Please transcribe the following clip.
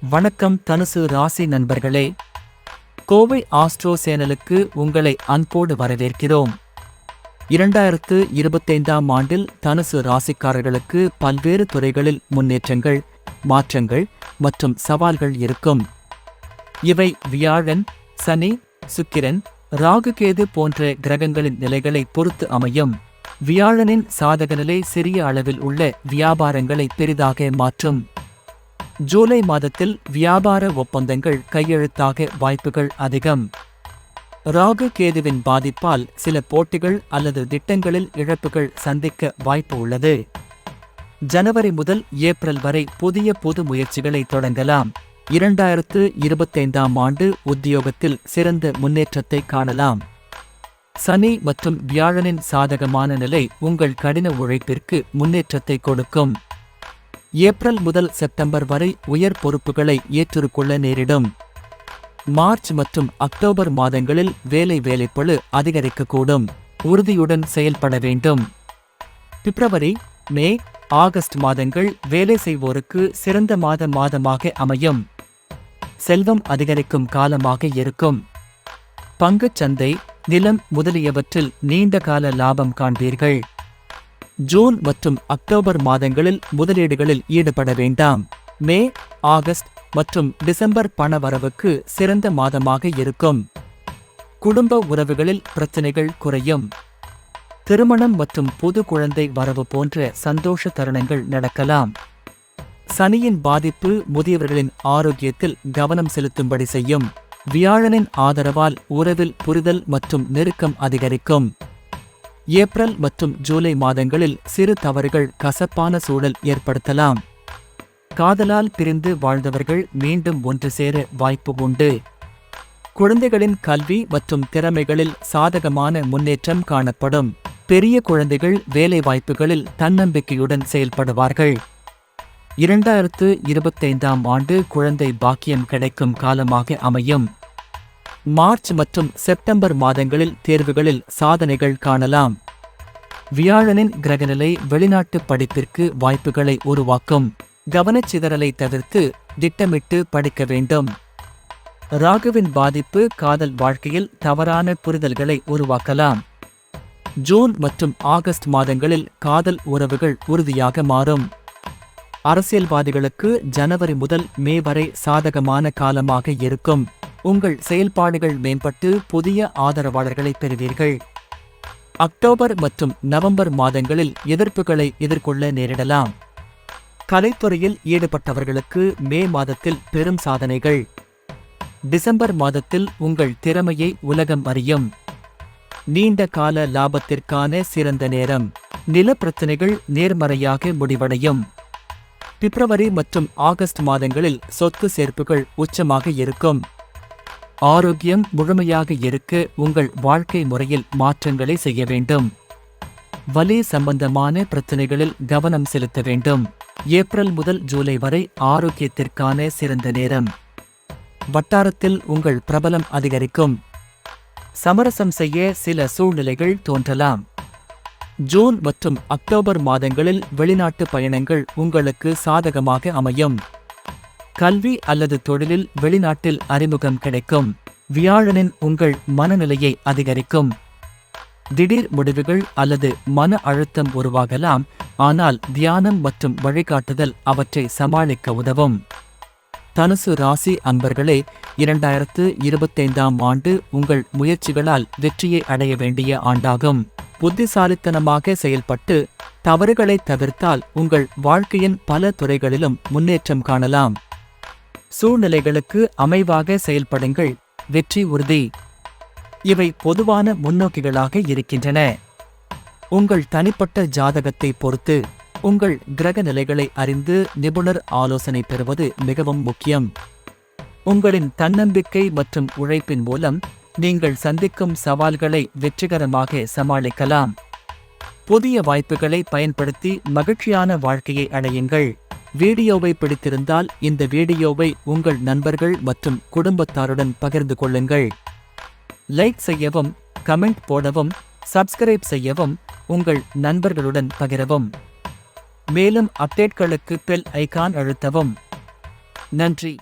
வணக்கம் தனுசு ராசி நண்பர்களே. கோவை ஆஸ்ட்ரோ சேனலுக்கு உங்களை அன்போடு வரவேற்கிறோம். இரண்டாயிரத்து இருபத்தைந்தாம் ஆண்டில் தனுசு ராசிக்காரர்களுக்கு பல்வேறு துறைகளில் முன்னேற்றங்கள் மாற்றங்கள் மற்றும் சவால்கள் இருக்கும். இவை வியாழன் சனி சுக்கிரன் ராகுகேது போன்ற கிரகங்களின் நிலைகளை பொறுத்து அமையும். வியாழனின் சாதக நிலை சிறிய அளவில் உள்ள வியாபாரங்களை பெரிதாக மாற்றும். ஜூலை மாதத்தில் வியாபார ஒப்பந்தங்கள் கையெழுத்தாக வாய்ப்புகள் அதிகம். ராகு கேதுவின் பாதிப்பால் சில போட்டிகள் அல்லது திட்டங்களில் இழப்புகள் சந்திக்க வாய்ப்பு உள்ளது. ஜனவரி முதல் ஏப்ரல் வரை புதிய பொது முயற்சிகளை தொடங்கலாம். இரண்டாயிரத்து இருபத்தைந்தாம் ஆண்டு உத்தியோகத்தில் சிறந்த முன்னேற்றத்தை காணலாம். சனி மற்றும் வியாழனின் சாதகமான நிலை உங்கள் கடின உழைப்பிற்கு முன்னேற்றத்தை கொடுக்கும். ஏப்ரல் முதல் செப்டம்பர் வரை உயர் பொறுப்புகளை ஏற்றுக்கொள்ள நேரிடும். மார்ச் மற்றும் அக்டோபர் மாதங்களில் வேலை வேலைப்பழு அதிகரிக்கக்கூடும். உறுதியுடன் செயல்பட வேண்டும். பிப்ரவரி மே ஆகஸ்ட் மாதங்கள் வேலை செய்வோருக்கு சிறந்த மாத மாதமாக அமையும். செல்வம் அதிகரிக்கும் காலமாக இருக்கும். பங்குச் சந்தை நிலம் முதலியவற்றில் நீண்ட கால லாபம் காண்பீர்கள். ஜூன் மற்றும் அக்டோபர் மாதங்களில் முதலீடுகளில் ஈடுபட வேண்டாம். மே ஆகஸ்ட் மற்றும் டிசம்பர் பணவரவுக்கு சிறந்த மாதமாக இருக்கும். குடும்ப உறவுகளில் பிரச்சனைகள் குறையும். திருமணம் மற்றும் புது குழந்தை வரவு போன்ற சந்தோஷ தருணங்கள் நடக்கலாம். சனியின் பாதிப்பு முதியவர்களின் ஆரோக்கியத்தில் கவனம் செலுத்தும்படி செய்யும். வியாழனின் ஆதரவால் உறவில் புரிதல் மற்றும் நெருக்கம் அதிகரிக்கும். ஏப்ரல் மற்றும் ஜூலை மாதங்களில் சிறு தவறுகள் கசப்பான சூழல் ஏற்படுத்தலாம். காதலால் பிரிந்து வாழ்ந்தவர்கள் மீண்டும் ஒன்று சேர வாய்ப்பு உண்டு. குழந்தைகளின் கல்வி மற்றும் திறமைகளில் சாதகமான முன்னேற்றம் காணப்படும். பெரிய குழந்தைகள் வேலைவாய்ப்புகளில் தன்னம்பிக்கையுடன் செயல்படுவார்கள். இரண்டாயிரத்து இருபத்தைந்தாம் ஆண்டு குழந்தை பாக்கியம் கிடைக்கும் காலமாக அமையும். மார்ச் மற்றும் செப்டம்பர் மாதங்களில் தேர்வுகளில் சாதனைகள் காணலாம். வியாழனின் கிரகநிலை வெளிநாட்டு படிப்பிற்கு வாய்ப்புகளை உருவாக்கும். கவனச்சிதறலை தவிர்த்து திட்டமிட்டு படிக்க வேண்டும். ராகுவின் பாதிப்பு காதல் வாழ்க்கையில் தவறான புரிதல்களை உருவாக்கலாம். ஜூன் மற்றும் ஆகஸ்ட் மாதங்களில் காதல் உறவுகள் உறுதியாக மாறும். அரசியல்வாதிகளுக்கு ஜனவரி முதல் மே வரை சாதகமான காலமாக இருக்கும். உங்கள் செயல்பாடுகள் மேம்பட்டு புதிய ஆதரவாளர்களை பெறுவீர்கள். அக்டோபர் மற்றும் நவம்பர் மாதங்களில் எதிர்ப்புகளை எதிர்கொள்ள நேரிடலாம். கலைத்துறையில் ஈடுபட்டவர்களுக்கு மே மாதத்தில் பெரும் சாதனைகள். டிசம்பர் மாதத்தில் உங்கள் திறமையை உலகம் அறியும். நீண்ட கால லாபத்திற்கான சிறந்த நேரம். நில பிரச்சனைகள் நேர்மறையாக முடிவடையும். பிப்ரவரி மற்றும் ஆகஸ்ட் மாதங்களில் சொத்து சேர்ப்புகள் உச்சமாக இருக்கும். ஆரோக்கியம் முழுமையாக இருக்க உங்கள் வாழ்க்கை முறையில் மாற்றங்களை செய்ய வேண்டும். வலி சம்பந்தமான பிரச்சனைகளில் கவனம் செலுத்த வேண்டும். ஏப்ரல் முதல் ஜூலை வரை ஆரோக்கியத்திற்கான சிறந்த நேரம். வட்டாரத்தில் உங்கள் பிரபலம் அதிகரிக்கும். சமரசம் செய்ய சில சூழ்நிலைகள் தோன்றலாம். ஜூன் மற்றும் அக்டோபர் மாதங்களில் வெளிநாட்டு பயணங்கள் உங்களுக்கு சாதகமாக அமையும். கல்வி அல்லது தொழிலில் வெளிநாட்டில் அறிமுகம் கிடைக்கும். வியாழனின் உங்கள் மனநிலையை அதிகரிக்கும். திடீர் முடிவுகள் அல்லது மன அழுத்தம் உருவாகலாம். ஆனால் தியானம் மற்றும் வழிகாட்டுதல் அவற்றை சமாளிக்க உதவும். தனுசு ராசி அன்பர்களே இரண்டாயிரத்து இருபத்தைந்தாம் ஆண்டு உங்கள் முயற்சிகளால் வெற்றியை அடைய வேண்டிய ஆண்டாகும். புத்திசாலித்தனமாக செயல்பட்டு தவறுகளை தவிர்த்தால் உங்கள் வாழ்க்கையின் பல துறைகளிலும் முன்னேற்றம் காணலாம். சூழ்நிலைகளுக்கு அமைவாக செயல்படுங்கள். வெற்றி உறுதி. இவை பொதுவான முன்னோக்கிகளாக இருக்கின்றன. உங்கள் தனிப்பட்ட ஜாதகத்தை பொறுத்து உங்கள் கிரக நிலைகளை அறிந்து நிபுணர் ஆலோசனை பெறுவது மிகவும் முக்கியம். உங்களின் தன்னம்பிக்கை மற்றும் உழைப்பின் மூலம் நீங்கள் சந்திக்கும் சவால்களை வெற்றிகரமாக சமாளிக்கலாம். புதிய வாய்ப்புகளை பயன்படுத்தி மகிழ்ச்சியான வாழ்க்கையை அடையுங்கள். வீடியோவை பிடித்திருந்தால் இந்த வீடியோவை உங்கள் நண்பர்கள் மற்றும் குடும்பத்தாருடன் பகிர்ந்து கொள்ளுங்கள். லைக் செய்யவும் கமெண்ட் போடவும் சப்ஸ்கிரைப் செய்யவும் உங்கள் நண்பர்களுடன் பகிரவும். மேலும் அப்டேட்களுக்கு பெல் ஐகான் அழுத்தவும். நன்றி.